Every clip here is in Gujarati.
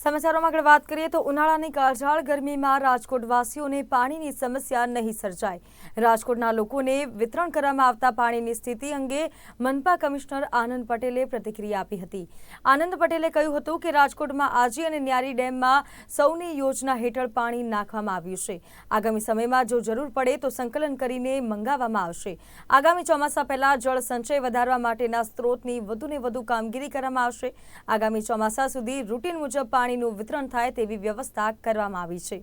સમાચારોમાં આગળ વાત કરીએ તો ઉનાળાની કાળઝાળ ગરમીમાં રાજકોટવાસીઓને પાણીની સમસ્યા નહીં સર્જાય. રાજકોટના લોકોને વિતરણ કરવામાં આવતા પાણીની સ્થિતિ અંગે મનપા કમિશનર આનંદ પટેલે પ્રતિક્રિયા આપી હતી. આનંદ પટેલે કહ્યું હતું કે રાજકોટમાં આજી અને ન્યારી ડેમમાં સૌની યોજના હેઠળ પાણી નાખવામાં આવ્યું છે. આગામી સમયમાં જો જરૂર પડે તો સંકલન કરીને મંગાવવામાં આવશે. આગામી ચોમાસા પહેલાં જળ સંચય વધારવા માટેના સ્ત્રોતની વધુને વધુ કામગીરી કરવામાં આવશે. આગામી ચોમાસા સુધી રૂટીન મુજબ પાણીનું વિતરણ થાય તેવી વ્યવસ્થા કરવામાં આવી છે.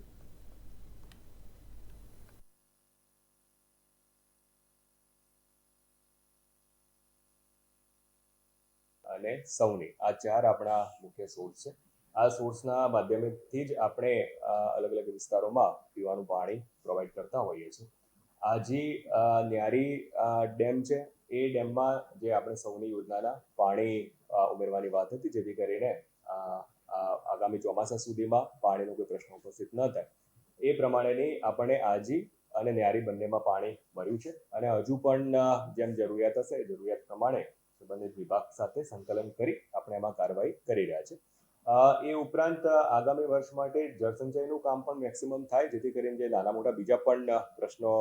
અને સૌની આ ચાર આપણા મુખ્ય સોર્સ છે. આ સોર્સના માધ્યમથી જ આપણે અલગ અલગ વિસ્તારોમાં પીવાનું પાણી પ્રોવાઈડ કરતા હોઈએ છીએ. આ જે ન્યારી ડેમ છે. એ ડેમમાં જે આપણે સૌની યોજનાના પાણી ઉમેરવાની વાત હતી, જેથી કરીને આગામી ચોમાસા સુધીમાં પાણીનો કોઈ પ્રશ્ન ઉપસ્થિત ન થાય. એ પ્રમાણેની આપણને આજી અને ન્યારી બંનેમાં પાણી મળ્યું છે અને હજુ પણ જેમ જરૂરિયાત હશે જરૂરિયાત પ્રમાણે સંબંધિત વિભાગ સાથે સંકલન કરી આપણે એમાં કાર્યવાહી કરી રહ્યા છે. એ ઉપરાંત આગામી વર્ષ માટે જળસંચયનું કામ પણ મેક્સિમમ થાય, જેથી કરીને જે નાના મોટા બીજા પણ પ્રશ્નો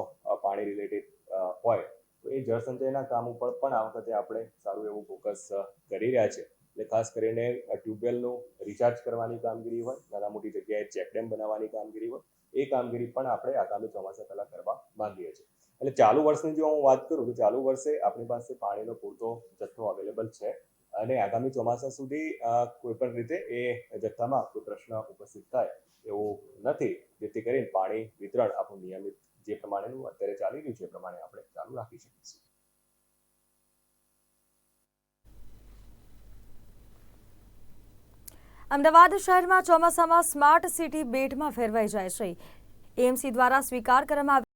પાણી રિલેટેડ હોય, તો એ જળસંચયના કામ ઉપર પણ આ વખતે આપણે સારું એવું ફોકસ કરી રહ્યા છે. એટલે ખાસ કરીને ટ્યુબવેલનું રિચાર્જ કરવાની કામગીરી હોય, નાના મોટી જગ્યાએ ચેકડેમ બનાવવાની કામગીરી હોય, એ કામગીરી પણ આપણે આગામી ચોમાસા પહેલાં કરવા માંગીએ છીએ. એટલે ચાલુ વર્ષની જો હું વાત કરું તો ચાલુ વર્ષે આપણી પાસે પાણીનો પૂરતો જથ્થો અવેલેબલ છે અને આગામી ચોમાસા સુધી કોઈપણ કોઈ પણ રીતે એ જથ્થામાં કોઈ પ્રશ્ન ઉપસ્થિત થાય એવું નથી. જેથી કરીને પાણી વિતરણ આપણું નિયમિત જે પ્રમાણેનું અત્યારે ચાલી રહ્યું છે એ પ્રમાણે આપણે ચાલુ રાખી શકીશું અમદાવાદ શહેરમાં ચોમાસામાં સ્માર્ટ સિટી બેટમાં ફેરવાઈ જાય છે. એમસી દ્વારા સ્વીકાર કરવામાં